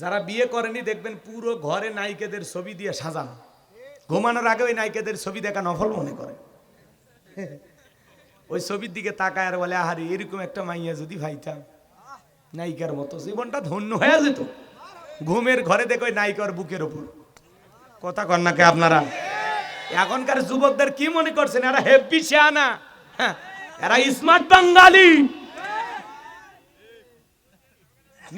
যারা বিয়ে করেনি দেখবেন পুরো ঘরে নায়িকাদের ছবি দিয়ে সাজানো। ঘুমানোর আগে ওই নায়িকাদের ছবি দেখা নফল মনে করে। ওই ছবির দিকে তাকায় আর বলে আহারে এরকম একটা মাইয়া যদি ভাইতাম নায়িকার মতো জীবনটা ধন্য হয়ে যেত। ঘুমের ঘরে দেখো নায়িকার বুকের ওপর। কথা কর নাকি আপনারা? এখনকার যুবকদের কি মনে করছেন? এরা হেভি শিয়ানা হ্যাঁ, এরা স্মার্ট বাঙালি।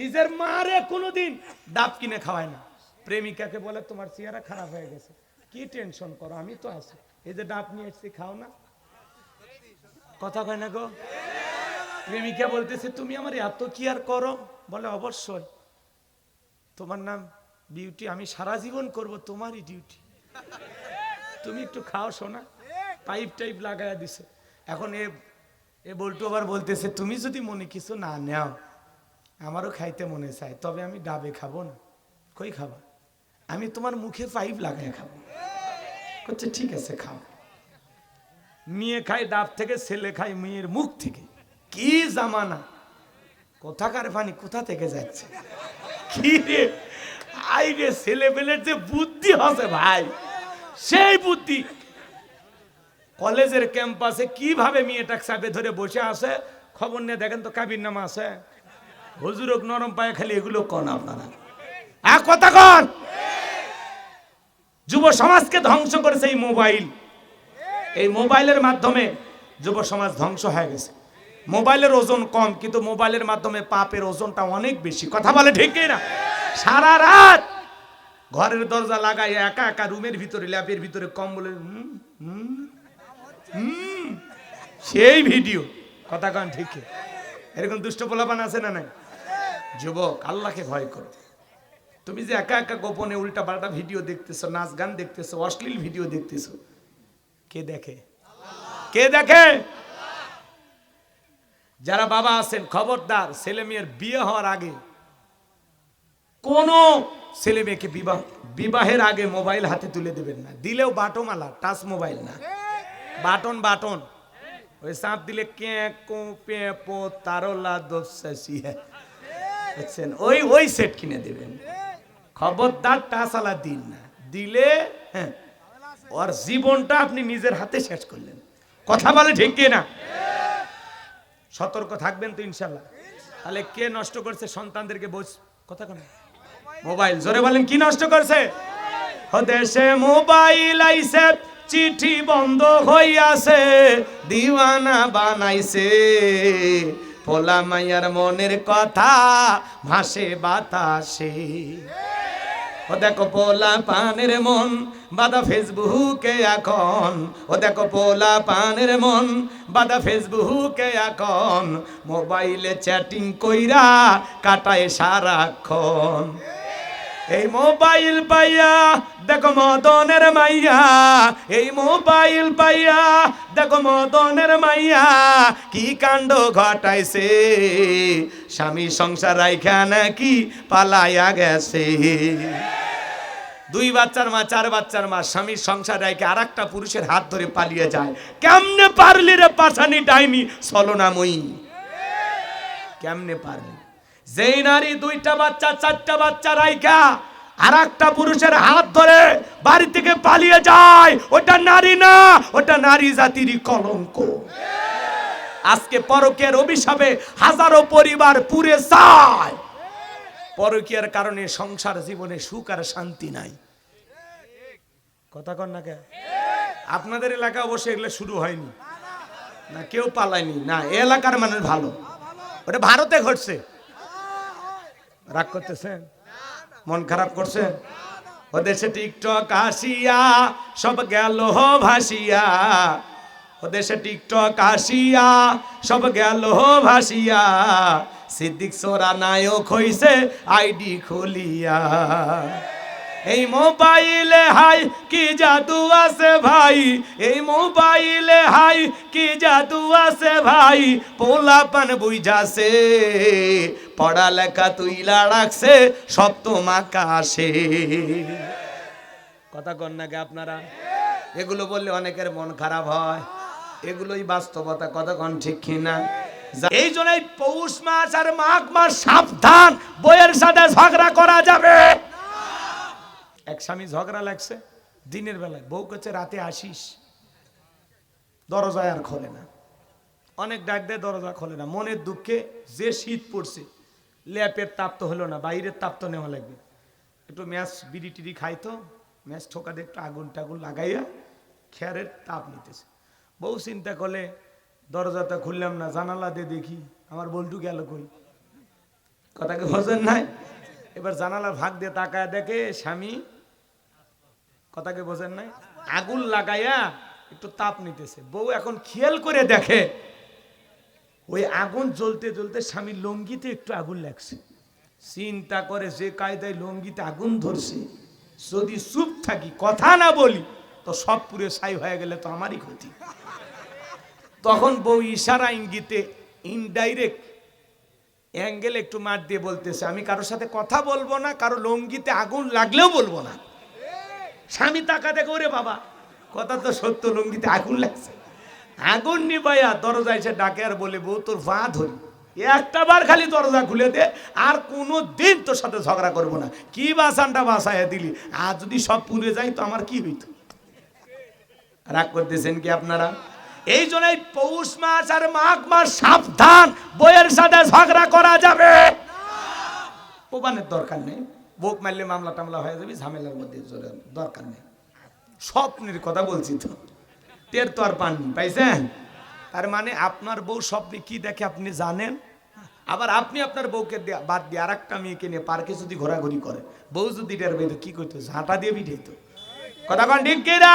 নিজের মারে কোনোদিন ডাব কিনে খাওয়ায় না। প্রেমিকাকে বলে, তোমার চেহারা খারাপ হয়ে গেছে। কি টেনশন করো? আমি তো আছি। এই যে ডাব নিয়ে এসেছি, খাও না। কথা কয় না গো? প্রেমিকা বলতেছে, তুমি আমার এত কি আর করো? বলে, অবশ্যই। তোমার নাম বিউটি আমি সারা জীবন করব তোমারই ডিউটি তুমি একটু খাও শোনা পাইপ টাইপ লাগায় দিছে। এখন এ এ বল্টু আবার বলতেছে, তুমি যদি মনে কিছু না নেও আমারও খাইতে মনে চায়, তবে আমি ডাবে খাব না। কই খাবা? আমি তোমার মুখে পাইপ লাগায় খাব। করছে ঠিক আছে, খাও। মেয়ে খায় ডাব থেকে, ছেলে খায় মেয়ের মুখ থেকে। কি জামানা? কোথাকার পানি, কোথা থেকে যাচ্ছে? কি রে? আই রে ছেলে পেলের যে বুদ্ধি হসে ভাই, সেই বুদ্ধি। কলেজের ক্যাম্পাসে কীভাবে মেয়েটা চাপে ধরে বসে আছে? খবর নিয়ে দেখেন তো কাবির নামা আছে। হুজুরক নরম পায়ে খালি এগুলো কন আপনারা। আর কথা কন। যুব সমাজকে ধ্বংস করেছে এই মোবাইল। এই মোবাইলের মাধ্যমে যুব সমাজ ধ্বংস হয়ে গেছে। মোবাইলের ওজন কম কিন্তু মোবাইলের মাধ্যমে পাপের ওজনটা অনেক বেশি। কথা বলে ঠিক না? সারা রাত ঘরের দরজা লাগাই একা একা রুমের ভিতরে ল্যাপের ভিতরে কম্বলে হুম, হুম, হুম, সেই ভিডিও। কথা কন ঠিক এরকম দুষ্ট পোলাপান আছে না নাই? যুবক, আল্লাহকে ভয় করো। তুমি যে একা একা গোপনে উল্টা পাল্টা ভিডিও দেখতেছো, নাচ গান দেখতেছো, অশ্লীল ভিডিও দেখতেছো, কে দেখে? কে দেখে? যারা বাবা আছেন, খবরদার, ছেলে মেয়ের বিয়ে হওয়ার আগে, কোন ছেলে মেয়েকে বিবাহ, বিবাহের আগে মোবাইল হাতে তুলে দেবেন না। দিলেও বাটমালা, টাচ মোবাইল না। Button button. ওই সাপ দিলে কে কো, পে, পো, তারলা দোষী বুঝছেন ওই ওই সেট কিনে দেবেন। খবরদার টাচালা দিন না। দিলে হ্যাঁ ওর জীবনটা আপনি নিজের হাতে শেষ করলেন। কথা বলে ঠিক না? সতর্ক থাকবেন তো ইনশাল্লাহ তাহলে কে নষ্ট করছে সন্তানদেরকে বোঝ, কথা কেন। মোবাইল, জোরে বলেন, কি নষ্ট করছে? দেশে মোবাইল আইছে, চিঠি বন্ধ হইয়াছে, দিওয়ানা বানাইছে। পোলা মাইয়ার মনের কথা, ভাসে বাতাসে। ও দেখো পোলা পানের মন বাদা ফেসবুকে এখন। ও দেখো পোলা পানের মন বাদা ফেসবুকে এখন। মোবাইলে চ্যাটিং কইরা কাটায় সারাক্ষণ। এই মোবাইল পাইয়া, দেখো মদনের মাইয়া। এই মোবাইল পাইয়া, দেখো মদনের মাইয়া। কি কাণ্ড ঘটাইছে? স্বামী সংসার রাইখা নাকি পালাইয়া গেছে? দুই বাচ্চার মা, চার বাচ্চার মা স্বামীর সংসার রাইকে আর একটা পুরুষের হাত ধরে পালিয়ে যায়। কেমনে পারলি রে পাশানি ডাইনি? চলনাময়ী কেমনে পারলি? যেই নারী দুইটা বাচ্চা, চারটা বাচ্চা রাইখা আর একটা পুরুষের হাত ধরে বাড়ি থেকে পালিয়ে যায়। ওটা নারী না, ওটা নারী জাতিরই কলঙ্ক। আজকে পরকের অভিশাপে হাজারো পরিবার পুড়ে যায়। পরকীয়ার কারণে সংসার জীবনে সুখ আর শান্তি নাই। কথা কন না কে? আপনাদের এলাকা অবশ্যই এগুলো শুরু হয়নি। না, কেউ পালায়নি। না এলাকার মানুষ ভালো। ওটা ভারতে ঘটছে। রাগ করতেছেন? মন খারাপ করছে ও দেশে টিকটক আসিয়া, সব গেল ভাসিয়া। ও দেশে টিকটক আসিয়া, সব গেল ভাসিয়া। সিদ্দিক সোরা নায়ক হইছে, আইডি খুলিয়া। এই মোবাইলে হাই, কি জাদু আছে ভাই? এই মোবাইলে হাই, কি জাদু আছে ভাই? পোলাপান বুঝাছে পড়ালেখা তুইলা রাখছে সপ্তম আকাশে কথা কন নাকি আপনারা? এগুলো বললে অনেকের মন খারাপ হয়। এগুলোই বাস্তবতা কন ঠিক কিনা? এই জন্যই পৌষ মাস আর মাঘ মাস সাবধান, বইয়ের সাথে ঝগড়া করা যাবে। এক স্বামী ঝগড়া লাগছে, দিনের বেলায়। বউ কাছে রাতে আসিস। দরজায় আর খোলে না। অনেক ডাক দেয়, দরজা খোলে না। মনের দুঃখে যে শীত পড়ছে ল্যাপের তাপ তো হলো না, বাইরের তাপ তো নেওয়া লাগবে। একটু ম্যাচ বিড়ি টিড়ি খাইতো ম্যাচ ঠোকা দিয়ে একটু আগুন টাগুন লাগাইয়া খেয়ারের তাপ নিতেছে। বউ চিন্তা করলে, দরজাটা খুললাম না, জানালা দিয়ে দেখি, আমার বল্টু গেল কই? কথাকে বোঝেন নাই? এবার জানালার ভাগ দিয়ে তাকায় দেখে স্বামী কথাকে বোঝেন নাই? আগুন লাগাইয়া একটু তাপ নিতেছে। বউ এখন খেয়াল করে দেখে ওই আগুন জ্বলতে জ্বলতে স্বামীর লঙ্গিতে একটু আগুন লাগছে। চিন্তা করে যে কায়দায় লঙ্গিতে আগুন ধরছে, যদি চুপ থাকি, কথা না বলি, তো সব পুরে ছাই হয়ে গেলে তো আমারই ক্ষতি। তখন বউ ইশারা ইঙ্গিতে ইনডাইরেক্ট অ্যাঙ্গেল একটু মার দিয়ে বলতেছে, আমি কারোর সাথে কথা বলব না, কারও লঙ্গিতে আগুন লাগলেও বলব না। স্বামী তাকাতে করে বাবা, কথা তো সত্য, লঙ্গিতে আগুন লাগছে। আগুন নিবাইয়া দরজা এসে ডাকে আর বলে, বউ, তোর ভা ধরি। একটা বার খালি দরজা খুলে দে, আর কোনো দিন তোর সাথে ঝগড়া করব না। কি বাসানটা বাসায় দিলি? আর যদি সব পুড়ে যায় তো আমার কি হইতো? রাগ করতেছেন কি আপনারা? এই জন্যই পৌষ মাস আর মাঘ মাস সাবধান বইয়ের সাথে ঝগড়া করা যাবে। প্রমাণের দরকার নেই। বোক মারলে মামলা টামলা হয়ে যাবে, ঝামেলার মধ্যে দরকার নেই। স্বপ্নের কথা বলছি তো। টের তো আর পাননি পাইছেন? তার মানে আপনার বউ স্বপ্নে কি দেখে আপনি জানেন? আবার আপনি আপনার বউকে বাদ দিয়ে আর একটা মেয়েকে নিয়ে পার্কে যদি ঘোরাঘুরি করে বউ যদি টের পেতো কি করতো? ঝাঁটা দিয়ে বিঠাইত কথা কন ঠিক কিনা?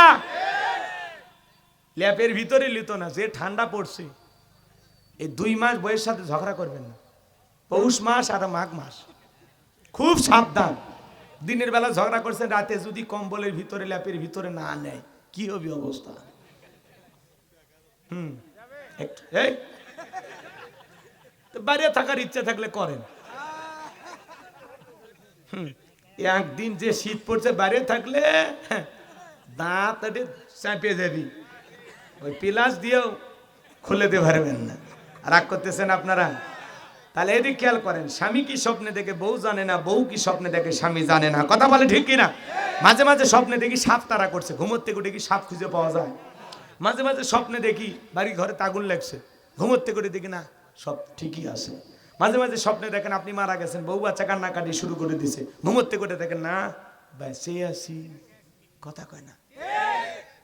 ল্যাপের ভিতরে লিত না যে ঠান্ডা পড়ছে এই দুই মাস বইয়ের সাথে ঝগড়া করবেন না। পৌষ মাস আর মাঘ মাস। খুব সাবধান। দিনের বেলা ঝগড়া করছেন রাতে যদি কম্বলের ভিতরে ল্যাপের ভিতরে না নেয় কি হবে অবস্থা? বাইরে থাকার ইচ্ছা থাকলে করেন। একদিন যে শীত পড়ছে বাইরে থাকলে হ্যাঁ, দাঁত চাপিয়ে যাবি ওই পিলাস দিয়েও খুলে দিতে পারবেন না। রাগ করতেছেন আপনারা? তাহলে এদিক খেয়াল করেন স্বামী কি স্বপ্নে দেখে বউ জানে না বউ কি স্বপ্নে দেখে স্বামী জানে না। কথা বলে ঠিক কিনা? মাঝে মাঝে স্বপ্নে দেখি সাপ তারা করছে ঘুমোতে করে কি সাপ খুঁজে পাওয়া যায়? মাঝে মাঝে স্বপ্নে দেখি বাড়ি ঘরে তাগুন লাগছে। ঘুমোতে করে দেখি না, সব ঠিকই আছে। মাঝে মাঝে স্বপ্নে দেখেন আপনি মারা গেছেন, বউ বাচ্চা কান্নাকাটি শুরু করে দিছে। ঘুমোতে করে দেখেন, না, বেঁচে আসি কথা কয় না।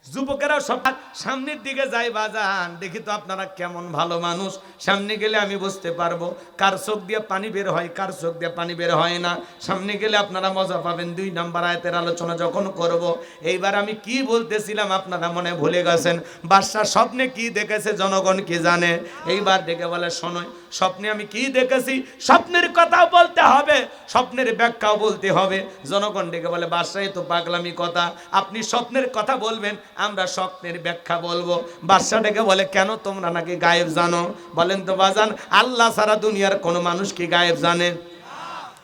যুবকেরাও সব সামনের দিকে যাই বাজান, দেখি তো আপনারা কেমন ভালো মানুষ। সামনে গেলে আমি বুঝতে পারব কার চোখ দিয়ে পানি বের হয়, কার চোখ দিয়ে পানি বের হয় না। সামনে গেলে আপনারা মজা পাবেন। দুই নাম্বার আয়তের আলোচনা যখন করব, এইবার আমি কি বলতেছিলাম আপনারা মনে ভুলে গেছেন? বাদশাহ স্বপ্নে কি দেখেছে জনগণ কি জানে? এইবার ডেকে বলে, শোনো, স্বপ্নে আমি কি দেখেছি? স্বপ্নের কথা বলতে স্বপ্নের ব্যাখ্যাও বলতে হবে। জনগণ ডেকে বলে, বাদশাহ তো পাগলামি কথা। আপনি স্বপ্নের কথা বলবেন, আমরা স্বপ্নের ব্যাখ্যা বলব। বাদশাহ ডেকে বলে, কেন তোমরা নাকি গায়েব জানো? বলেন তো, বাজান, আল্লাহ সারা দুনিয়ার কোনো মানুষ কি গায়েব জানে?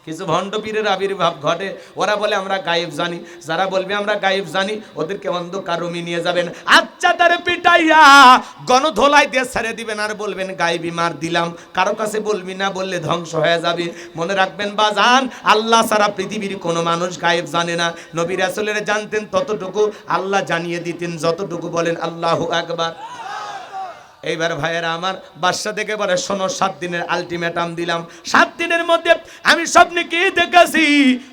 কিছু ভণ্ড পীরের আবির্ভাব ঘটে। ওরা বলে, আমরা গায়েব জানি। যারা বলবে, আমরা গায়েব জানি, ওদেরকে অন্ধকার রুমে নিয়ে যাবেন। আচ্ছা তারে পিটাইয়া গণধোলাই দিয়ে ছেড়ে দিবেন। আর বলবেন, গায়েবি মার দিলাম। কারও কাছে বলবি না, বললে ধ্বংস হয়ে যাবে। মনে রাখবেন বা জান আল্লাহ সারা পৃথিবীর কোনো মানুষ গায়েব জানে না। নবী রাসূলের জানতেন ততটুকু, আল্লাহ জানিয়ে দিতেন যতটুকু বলেন, আল্লাহু আকবার। এইবার ভাইয়েরা আমার বাদশা থেকে বলে, শোনো, সাত দিনের আলটিমেটাম দিলাম। সাত দিনের মধ্যে আমি স্বপ্নে কি দেখেছি?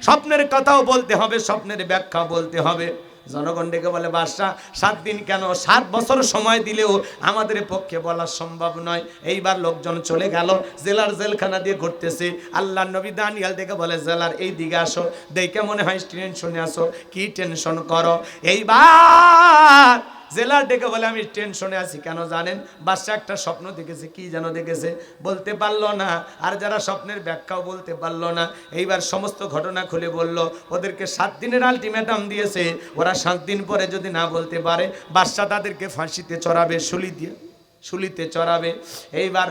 স্বপ্নের কথাও বলতে হবে, স্বপ্নের ব্যাখ্যা বলতে হবে। জনগণ ডেকে বলে বাদশাহ সাত দিন কেন? সাত বছর সময় দিলেও আমাদের পক্ষে বলা সম্ভব নয়। এইবার লোকজন চলে গেল, জেলার জেলখানা দিয়ে ঘুরতেছে। আল্লাহ নবী দানিয়াল দেখে বলে, জেলার এই দিকে আসো, দেখে মনে হয় টেনশনে আসো কি টেনশন করো? এইবার জেলার ডেকে বলে আমি টেনশনে আছি, কেন জানেন? বাসা একটা স্বপ্ন দেখেছে, কি যেন দেখেছে? বলতে পারল না। আর যারা স্বপ্নের ব্যাখ্যাও বলতে পারল না, এইবার সমস্ত ঘটনা খুলে বলল, ওদেরকে সাত দিনের আলটিমেটাম দিয়েছে, ওরা সাত দিন পরে যদি না বলতে পারে বাসা তাদেরকে ফাঁসিতে চড়াবে শুলি দিয়ে শুলিতে চড়াবে। এইবার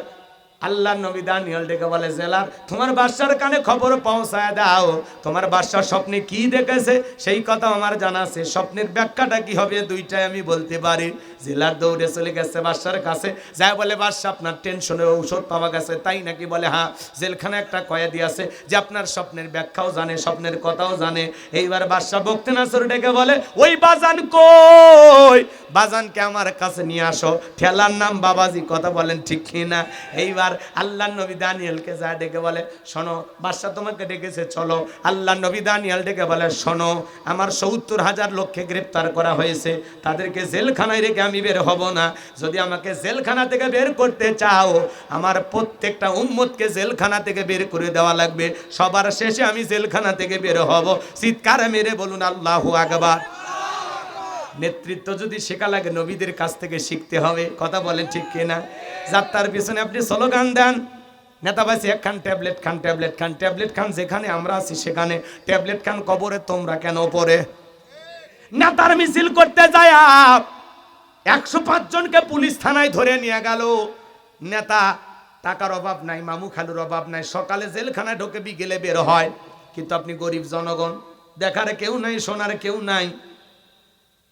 আল্লাহ নবী দানিয়াল ডেকে বলে, জেলার, তোমার বাদশার কানে খবর পৌঁছায় দাও। তোমার বাদশার স্বপ্নে কি দেখেছে? সেই কথা আমার জানা আছে। স্বপ্নের ব্যাখ্যাটা কি হবে দুইটাই আমি বলতে পারি। জেলার দৌড়ে চলে গেছে বাদশার কাছে। যা বলে, বাদশা, আপনার টেনশনের ঔষধ পাওয়া গেছে। তাই নাকি বলে হ্যাঁ জেলখানে একটা কয়েদি আছে যে আপনার স্বপ্নের ব্যাখ্যাও জানে, স্বপ্নের কথাও জানে। এইবার বাদশা বক্তে নাসর ডেকে বলে, ওই বাজান কই? বাজানকে আমার কাছে নিয়ে আসো। ঠেলার নাম বাবাজি, কথা বলেন ঠিক কি না এইবার আল্লাহ নবী দানিয়েলকে যা ডেকে বলে, শোনো বাদশা তোমাকে ডেকেছে, চলো। আল্লাহ নবী দানিয়াল ডেকে বলে, শোনো, আমার সত্তর হাজার লোককে গ্রেপ্তার করা হয়েছে। তাদেরকে জেলখানায় রেখে আমি বের হব না। যদি আমাকে জেলখানা থেকে বের করতে চাও, আমার প্রত্যেকটা উম্মতকে জেলখানা থেকে বের করে দেওয়া লাগবে। সবার শেষে আমি জেলখানা থেকে বের হব। চিৎকার মেরে বলুন, আল্লাহু আকবার। নেতৃত্ব যদি শেখা লাগে নবীদের কাছ থেকে শিখতে হবে। কথা বলেন ঠিক কিনা? যাত্রার পিছনে আপনি স্লোগান দেন। নেতাবাসী এক খান ট্যাবলেট খান ট্যাবলেট খান ট্যাবলেট খান, যেখানে আমরা আছি সেখানে। ট্যাবলেট খান কবরে, তোমরা কেন পরে নেতার মিছিল করতে যায় একশো জনকে পুলিশ থানায় ধরে নিয়ে গেল। নেতা, টাকার অভাব নাই, মামু খালুর অভাব নাই। সকালে জেলখানায় ঢোকে বিকেলে বের হয়। কিন্তু আপনি গরিব জনগণ। দেখার কেউ নাই, শোনার কেউ নাই।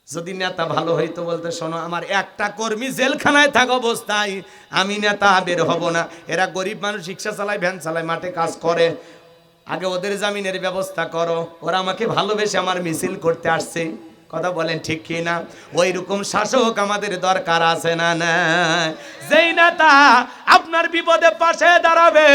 যদি নেতা ভালো হইতো বলতে, শোনো, আমার একটা কর্মী জেলখানায় থাকা অবস্থায়, আমি নেতা বের হব না। এরা গরিব মানুষ, রিক্সা চালায়, ভ্যান চালায়, মাঠে কাজ করে। আগে ওদের জামিনের ব্যবস্থা করো। ওরা আমাকে ভালোবেসে আমার মিছিল করতে আসছে। কথা বলেন ঠিক কি না? ওই রকম শাসক আমাদের দরকার আছে না না যেই নেতা আপনার বিপদে পাশে দাঁড়াবে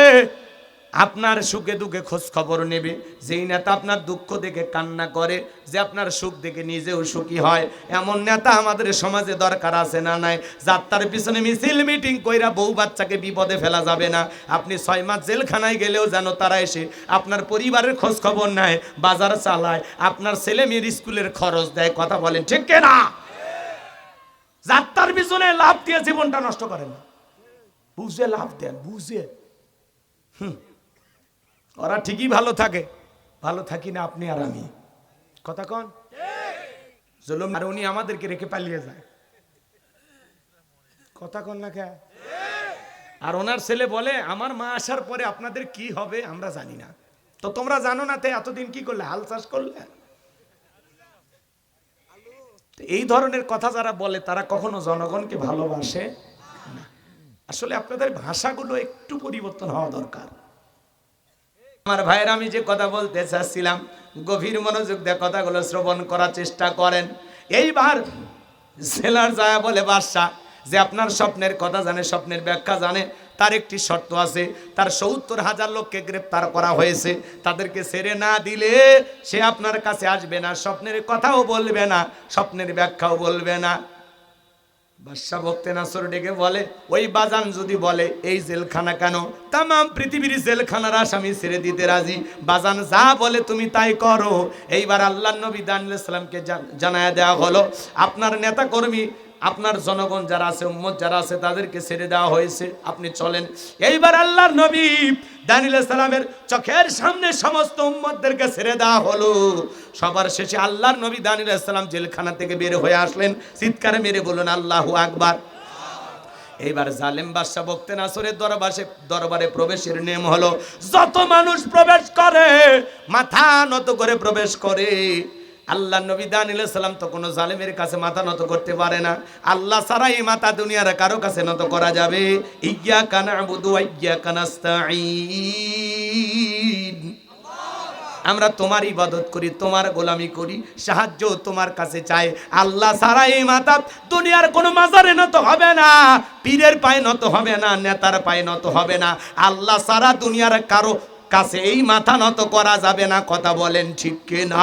আপনার সুখে দুঃখে খোঁজ খবর নেবে। যেই নেতা আপনার দুঃখ দেখে কান্না করে, যে আপনার সুখ দেখে নিজেও সুখী হয়, এমন নেতা আমাদের সমাজে দরকার আছে না নাই? যাত্রার পিছনে মিছিল, মিটিং কইরা বউ বাচ্চাকে বিপদে ফেলা যাবে না। আপনি ছয় মাস জেলখানায় গেলেও যেন তারা এসে আপনার পরিবারের খোঁজ খবর নেয়, বাজার চালায়, আপনার ছেলে মেয়ের স্কুলের খরচ দেয়, কথা বলেন, ঠিক না? যাত্রার পিছনে লাভ দিয়ে জীবনটা নষ্ট করেন বুঝে লাভ দেন, বুঝে। ওরা ঠিকই ভালো থাকে। ভালো থাকি না আপনি আর আমি। কথা কন? জুলুম আর উনি আমাদেরকে রেখে পালিয়ে যায়। কথা কন না কে আর ওনার ছেলে বলে, আমার মা আসার পরে আপনাদের কি হবে আমরা জানি না। তো তোমরা জানো না তাই এতদিন কি করলে? হাল চাষ করলে? এই ধরনের কথা যারা বলে, তারা কখনো জনগণকে ভালোবাসে আসলে আপনাদের ভাষাগুলো একটু পরিবর্তন হওয়া দরকার। আমার ভাইয়ের আমি যে কথা বলতে চাচ্ছিলাম, গভীর মনোযোগ দিয়ে কথাগুলো শ্রবণ করার চেষ্টা করেন। এইবার সেলার যায় বলে বাদশাহ যে আপনার স্বপ্নের কথা জানে, স্বপ্নের ব্যাখ্যা জানে, তার একটি শর্ত আছে, তার সত্তর হাজার লোককে গ্রেপ্তার করা হয়েছে। তাদেরকে ছেড়ে না দিলে সে আপনার কাছে আসবে না, স্বপ্নের কথাও বলবে না, স্বপ্নের ব্যাখ্যাও বলবে না। বাদশাহ ভক্তে নাসর ডেকে বলে, ওই বাজান যদি বলে, এই জেলখানা কেন? তাম পৃথিবীর জেলখানার আসামি ছেড়ে দিতে রাজি। বাজান যা বলে তুমি তাই করো। এইবার আল্লাহ নবী দানকে জানায় দেওয়া হলো। আপনার নেতা কর্মী আপনার জনগণ যারা আছে, উম্মত যারা আছে, তাদেরকে ছেড়ে দেওয়া হয়েছে। আপনি চলেন। এইবার আল্লাহর নবী দানিল সালামের চোখের সামনে সমস্ত উম্মতদেরকে ছেড়ে দেওয়া হলো। সবার শেষে আল্লাহর নবী দানিল সালাম জেলখানা থেকে বের হয়ে আসলেন। চিৎকারে মেরে বলুন আল্লাহু আকবার। এইবার জালেম বাদশাহ বক্তে নাসরের দরবারে দরবারে প্রবেশের নিয়ম হলো, যত মানুষ প্রবেশ করে, মাথা নত করে প্রবেশ করে। আল্লাহ নবী দানিল সালাম তো কোনো জালেমের কাছে মাথা নত করতে পারে না। আল্লাহ ছাড়া এই মাথা দুনিয়ার কারও কাছে নত করা যাবে। ইয়া কানা বুধু ইয়া কানাস্তাইন আমরা তোমার ইবাদত করি, তোমার গোলামি করি, সাহায্য তোমার কাছে চাই। আল্লাহ সারা এই মাথা দুনিয়ার কোনো মাজারে নত হবে না, পীরের পায়ে নত হবে না, নেতার পায়ে নত হবে না। আল্লাহ সারা দুনিয়ার কারও কাছে এই মাথা নত করা যাবে না, কথা বলেন ঠিক কিনা?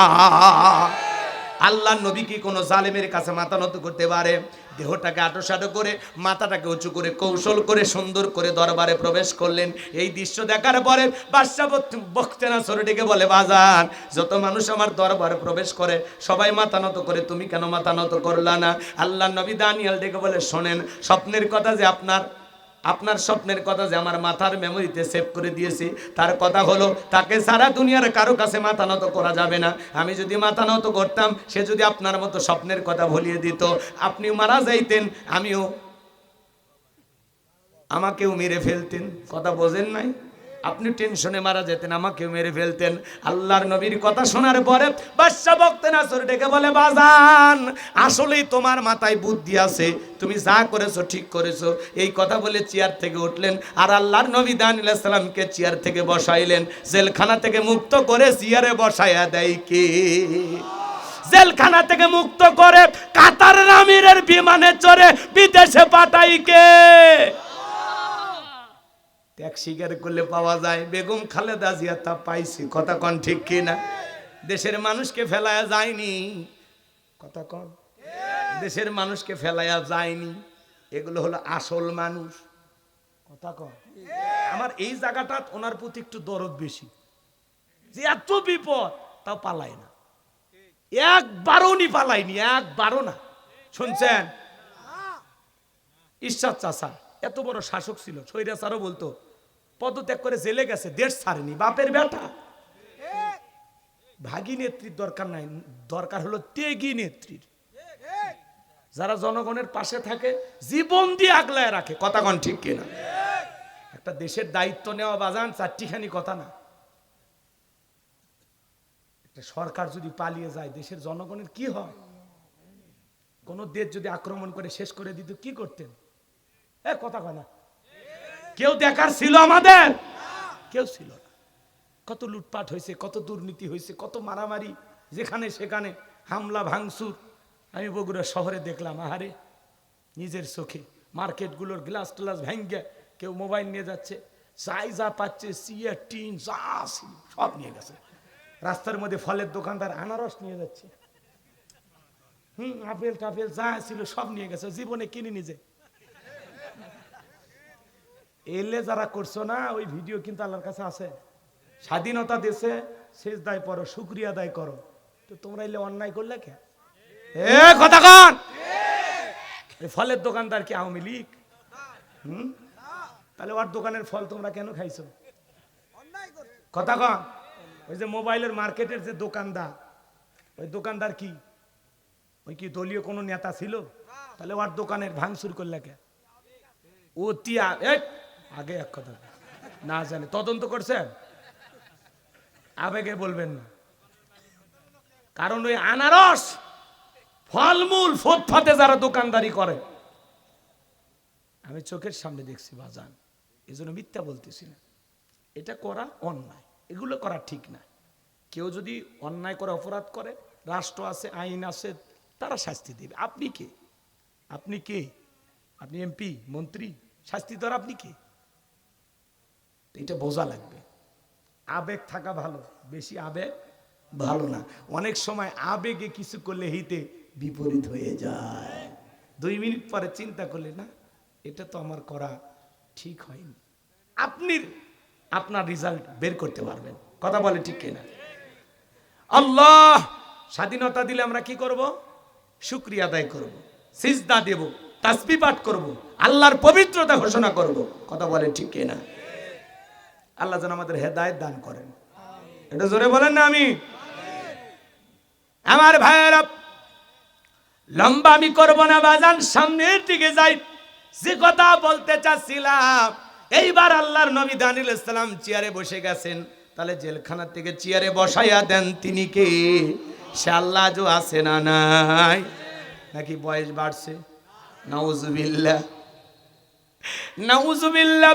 আল্লাহ নবী কি কোনো জালেমের কাছে মাথা নত করতে পারে? দেহটাকে আটোসাটো করে, মাথাটাকে উঁচু করে, কৌশল করে, সুন্দর করে দরবারে প্রবেশ করলেন। এই দৃশ্য দেখার পরে বাদশাহ বক্তে না সরটিকে বলে বাজার যত মানুষ আমার দরবারে প্রবেশ করে, সবাই মাথা নত করে, তুমি কেন মাথা নত করলা না? আল্লাহ নবী দানিয়াল ডেকে বলে, শোনেন, স্বপ্নের কথা যে আপনার আপনার স্বপ্নের কথা যে আমার মাথার মেমোরিতে সেভ করে দিয়েছি, তার কথা হলো, তাকে সারা দুনিয়ার কারও কাছে মাথা নত করা যাবে না। আমি যদি মাথা নত করতাম, সে যদি আপনার মতো স্বপ্নের কথা ভুলিয়ে দিত, আপনিও মারা যাইতেন, আমিও আমাকেও মেরে ফেলতেন। কথা বোঝেন নাই? আপনি টেনশনে মারা যেতেন, আমাকেও মেরে ফেলতেন। আল্লাহর নবীর কথা শোনার পরে বাদশা বক্তে নাসর ডেকে বলে, বাজান, আসলেই তোমার মাথায় বুদ্ধি আছে। তুমি যা করেছ, ঠিক করেছ। এই কথা বলে চেয়ার থেকে উঠলেন আর আল্লাহর নবী দানিল সালামকে চেয়ার থেকে বসাইলেন। জেলখানা থেকে মুক্ত করে চেয়ারে বসাইয়া দেয় কে? জেলখানা থেকে মুক্ত করে কাতার আমিরের বিমানে চড়ে বিদেশে পাঠাই কে? ত্যাগ স্বীকার করলে পাওয়া যায়। বেগম খালেদা জিয়া তা পাইছি। কথা কন ঠিক কিনা? দেশের মানুষকে ফেলায়া যায়নি। কথা কন। দেশের মানুষকে ফেলায়া যায়নি। এগুলো হলো আসল মানুষ। কথা কন। আমার এই জায়গাটা ওনার প্রতি একটু দরদ বেশি। যে এত বিপদ, তাও পালায় না। একবারও নি পালায়নি, একবারও না। শুনছেন? ঈশ্বর চাষা এত বড় শাসক ছিল, স্বৈরাচারও বলতো পদত্যাগ করে জেলে গেছে দেশ ছাড়েনি বাপের বেটা। ভাগী নেত্রীর দরকার নাই দরকার হলো তেগি নেত্রীর। যারা জনগণের পাশে থাকে জীবন দিয়ে আগলায় রাখে কথা কন ঠিক কিনা? একটা দেশের দায়িত্ব নেওয়া বাজান চারটিখানি কথা না। একটা সরকার যদি পালিয়ে যায় দেশের জনগণের কি হয়? কোন দেশ যদি আক্রমণ করে শেষ করে দিত কি করতেন? এ কথা কয় না। কেউ দেখার ছিল আমাদের? কেউ ছিল না। কত লুটপাট হয়েছে, কত দুর্নীতি হয়েছে, কত মারামারি, যেখানে সেখানে হামলা, ভাঙচুর। আমি বগুড়া শহরে দেখলাম, আহারে, নিজের চোখে মার্কেটগুলোর গ্লাস ট্লাস ভেঙ্গে কেউ মোবাইল নিয়ে যাচ্ছে যাই যা পাচ্ছে সিয়ার টিন, যা সব নিয়ে গেছে। রাস্তার মধ্যে ফলের দোকানদার আনারস নিয়ে যাচ্ছে। হুম আপেল টাপেল যা ছিল সব নিয়ে গেছে, জীবনে কিনে নিজে এলে যারা করছ না ওই ভিডিও কিন্তু আল্লাহর কাছে আছে। স্বাধীনতা দেশে শেষ দায় পড়ো শুক্রিয়া দায় করো। তো তোমরা এলে অন্যায় করলে কে? এ কথা কন! ফলের দোকানদার কি আওয়ামী লীগ? তাহলে ওর দোকানের ফল তোমরা কেন খাইছো? কথা কন! ওই যে মোবাইলের মার্কেটের যে দোকানদার ওই দোকানদার কি? ওই কি দলীয় কোনো নেতা ছিল? তাহলে ওর দোকানের ভাঙচুর করলে কে? অতি আ- এই, আগে এক কথা। না জানে, তদন্ত করছেন আবেগে বলবেন না। কারণ ওই আনারস ফলমূল ফুটফাতে যারা দোকানদারি করে, আমি চোখের সামনে দেখছি বাজান এই জন্য মিথ্যা বলতেছি না। এটা করা অন্যায়, এগুলো করা ঠিক না। কেউ যদি অন্যায় করে, অপরাধ করে, রাষ্ট্র আছে, আইন আছে, তারা শাস্তি দেবে। আপনি কে? আপনি কে? আপনি এমপি, মন্ত্রী, শাস্তি দেওয়ার আপনি কে? এটা বোঝা লাগবে। আবেগ থাকা ভালো বেশি আবেগ ভালো না। অনেক সময় আবেগে কিছু করলে হিতে বিপরীত হয়ে যায়। দুই মিনিট পরে চিন্তা করলে না এটা তো আমার করা ঠিক হয়নি। আপনি আপনার রেজাল্ট বের করতে পারবেন। কথা বলে ঠিক কিনা? আল্লাহ! স্বাধীনতা দিলে আমরা কি করব? শুক্রিয়া আদায় করব। সিজদা দেব তাসবি পাঠ করব আল্লাহর পবিত্রতা ঘোষণা করব। কথা বলে ঠিক কিনা? আল্লাহ যেন আমাদের হেদায়ত দান করেন। এটা জোরে বলেন না আমি। আমার ভাইয়েরা, লম্বা আমি করব না, বাজান, সামনের দিকে যাই। যে কথা বলতে চাচ্ছিলাম, এইবার আল্লাহর নবী দানিল ইসলাম চেয়ারে বসে গেছেন। তাহলে জেলখানা থেকে চেয়ারে বসাইয়া দেন তিনি কে? সে আল্লাহ যে আছে না নাই। নাকি বয়স বাড়ছে? নাউজুবিল্লাহ। নাউজুবিল্লাহ।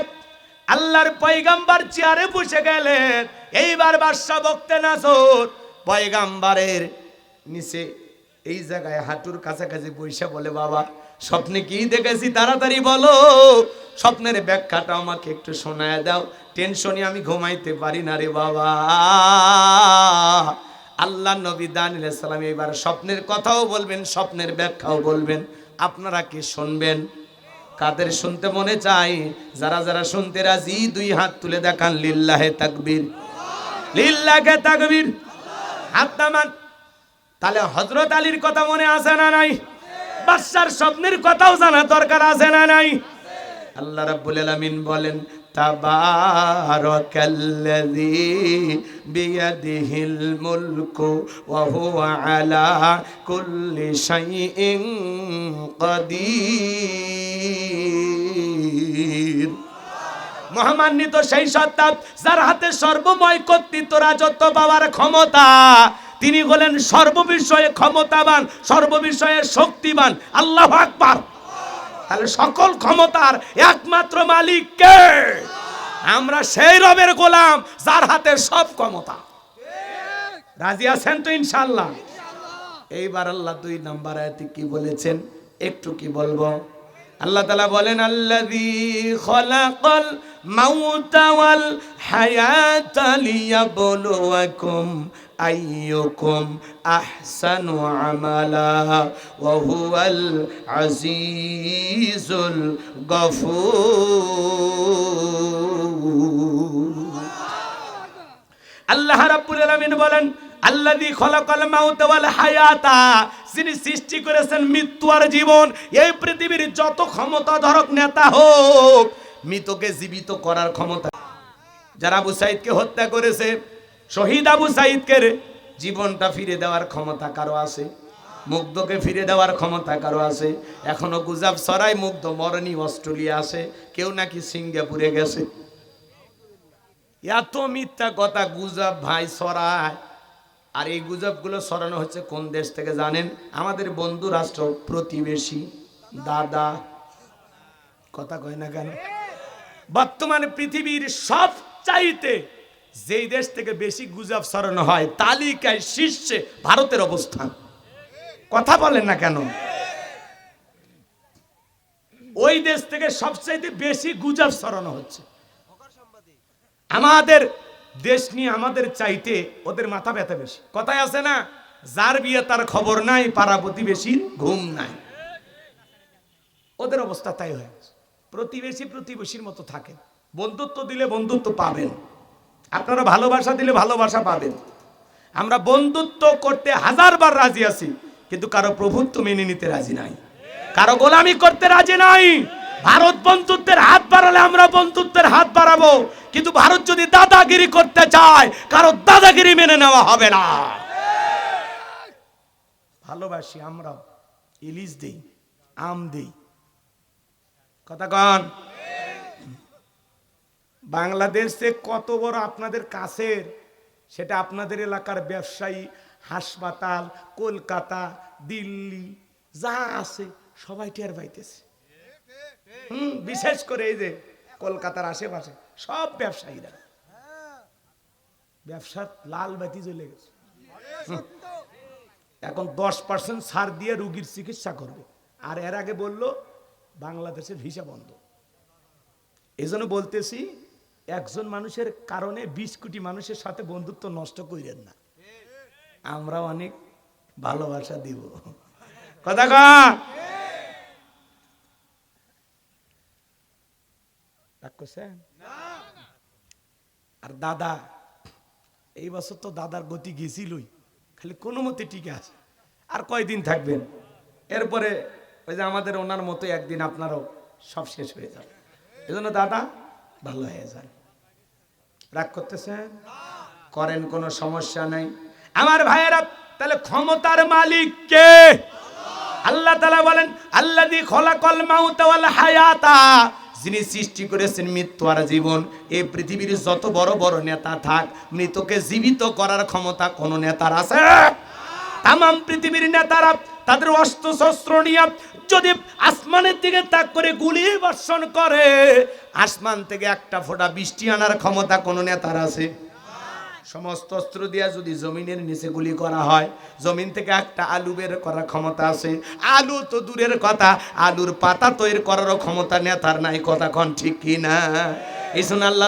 আল্লাহর পয়গাম্বার চেয়ারে বসে গেলেন। এইবার বাদশা বকতে নাসর পয়গাম্বারের নিচে এই জায়গায় হাঁটুর কাছাকাছি বৈশা বলে, বাবা, স্বপ্নে কি দেখেছি তাড়াতাড়ি বলো। স্বপ্নের ব্যাখ্যাটা আমাকে একটু শোনায় দাও। টেনশনে আমি ঘুমাইতে পারি না রে বাবা। আল্লাহ নবী দানিল সালাম স্বপ্নের কথাও বলবেন, স্বপ্নের ব্যাখ্যাও বলবেন। আপনারা কি শুনবেন? কাদের শুনতে মনে চাই যারা যারা শুনতে রাজি, দুই হাত তুলে দেখান, লিল্লাহে তাকবীর। লিল্লাহে তাকবীর। হাত নামান। তাহলে হজরত আলীর কথা মনে আছে না নাই? বাদশার স্বপ্নের কথাও জানা দরকার আছে না নাই? আল্লাহ রাব্বুল আলামিন বলেন তাবারাকাল্লাযী বিয়াদিহিল মুলকু ওয়া হুয়া আলা কুল্লি শাইইন কাদির মহামান্বিত সেই সত্তা যার হাতে সর্বময় কর্তৃত্ব রাজত্ব পাওয়ার ক্ষমতা, তিনি হলেন সর্ববিষয়ে ক্ষমতাবান, সর্ববিষয়ে শক্তিবান, আল্লাহ আকবার। তাহলে সকল ক্ষমতার একমাত্র মালিক কে? আমরা সেই রবের গোলাম যার হাতে সব ক্ষমতা। রাজি আছেন তো ইনশাল্লাহ এইবার আল্লাহ দুই নাম্বার আয়াতে কি বলেছেন? একটু কি বলব? আল্লাহ তালা বলেন, আল্লাযী খলাকাল মাউতা ওয়াল হায়াতা লিয়াবলুয়াকুম আইয়ুকুম আহসানু আমালা, ওয়া হুয়াল আল্লাহ রাব্বুল আলামিন বলেন আল্লাযী খলাকাল মাউতা ওয়াল হায়াতা, যিনি সৃষ্টি করেছেন মৃত্যু আর জীবন, এই পৃথিবীর যত ক্ষমতা ধরক নেতা হোক, মৃতকে জীবিত করার ক্ষমতা। যারা আবু সাইদকে হত্যা করেছে, শহীদ আবু সাইদকে জীবনটা ফিরে দেওয়ার ক্ষমতা কারও আছে? মুগ্ধকে ফিরে দেওয়ার ক্ষমতা কারও আছে? এখনও গুজাব সরাই মুগ্ধ মরণী অস্ট্রেলিয়া আছে, কেউ নাকি সিঙ্গাপুরে গেছে? এত মিথ্যা কথা গুজব ভাই সরায় আর এই গুজবগুলো সরানো হচ্ছে কোন দেশ থেকে জানেন? আমাদের বন্ধু রাষ্ট্র প্রতিবেশী, দাদা, কথা কয় না কেন? বর্তমানে পৃথিবীর সব চাইতে যেই দেশ থেকে বেশি গুজব সরানো হয়, তালিকায় শীর্ষে ভারতের অবস্থান। কথা বলেন না কেন? ওই দেশ থেকে সবচাইতে বেশি গুজব সরানো হচ্ছে। আমাদের দেশ নিয়ে আমাদের চাইতে ওদের মাথা ব্যথা বেশি। কথায় আছে না, যার বিয়ে তার খবর নাই, পাড়া প্রতিবেশীর ঘুম নাই। ওদের অবস্থা তাই হয়ে গেছে। প্রতিবেশী প্রতিবেশীর মতো থাকে বন্ধুত্ব দিলে বন্ধুত্ব পাবেন। আপনারা ভালোবাসা দিলে ভালোবাসা পাবেন। আমরা বন্ধুত্ব করতে হাজারবার রাজি আছি, কিন্তু কারও প্রভুত্ব মেনে নিতে রাজি নাই। কারও গোলামি করতে রাজি নাই। ভারত বন্ধুত্বের হাত বাড়ালে আমরা বন্ধুত্বের হাত বাড়াবো। কিন্তু ভারত যদি দাদাগিরি করতে চায়, কারও দাদাগিরি মেনে নেওয়া হবে না। ভালোবাসি আমরা ইলিশ দেই, আম দেই। কথা কন? বাংলাদেশে কত বড় আপনাদের কাছের, সেটা আপনাদের এলাকার ব্যবসায়ী, হাসপাতাল, কলকাতা, দিল্লি, যা আছে সবাই টের পাইতেছে হুম, বিশেষ করে এই যে কলকাতার আশেপাশে, সব ব্যবসায়ীরা। ব্যবসার লাল বাতি জ্বলে গেছে। এখন দশ পার্সেন্ট ছাড় দিয়ে রুগীর চিকিৎসা করবে। আর এর আগে বলল, বাংলাদেশের ভিসা বন্ধ। এই বলতেছি, একজন মানুষের কারণে বিশ কোটি মানুষের সাথে বন্ধুত্ব নষ্ট করিলেন না। আমরা অনেক ভালোবাসা দিব। কথা কন। করছেন? আর দাদা এই বছর তো দাদার গতি গেছিলই খালি কোনো মতে টিকে আছে। আর কয়দিন থাকবেন? এরপরে ওই যে আমাদের ওনার মতো একদিন আপনারও সব শেষ হয়ে যাবে। এজন্য দাদা ভালো হয়ে যান। রাগ করতেছেন? করেন কোনো সমস্যা নাই। আমার ভাইয়েরা তাহলে ক্ষমতার মালিক কে? আল্লাহ। তালা বলেন আল্লাহ দি খলাকল মাউতা ওয়াল হায়াতা। যিনি সৃষ্টি করেছেন মৃত্যু আর জীবন এই পৃথিবীর যত বড় বড় নেতা থাক, মৃতকে জীবিত করার ক্ষমতা কোন নেতার আছে? তাম পৃথিবীর নেতারা তাদের অস্ত্র শস্ত্র নিয়ে যদি আসমানের দিকে তাক করে গুলি বর্ষণ করে, আসমান থেকে একটা ফোঁটা বৃষ্টি আনার ক্ষমতা কোন নেতার আছে? সমস্ত অস্ত্র দিয়া যদি জমিনের নিচে গুলি করা হয়, জমিন থেকে একটা আলু বের করার ক্ষমতা আছে। আলু তো দূরের কথা, আলুর পাতা তৈরি করারও ক্ষমতা নেতার নাই, কথা কন ঠিক কি না এই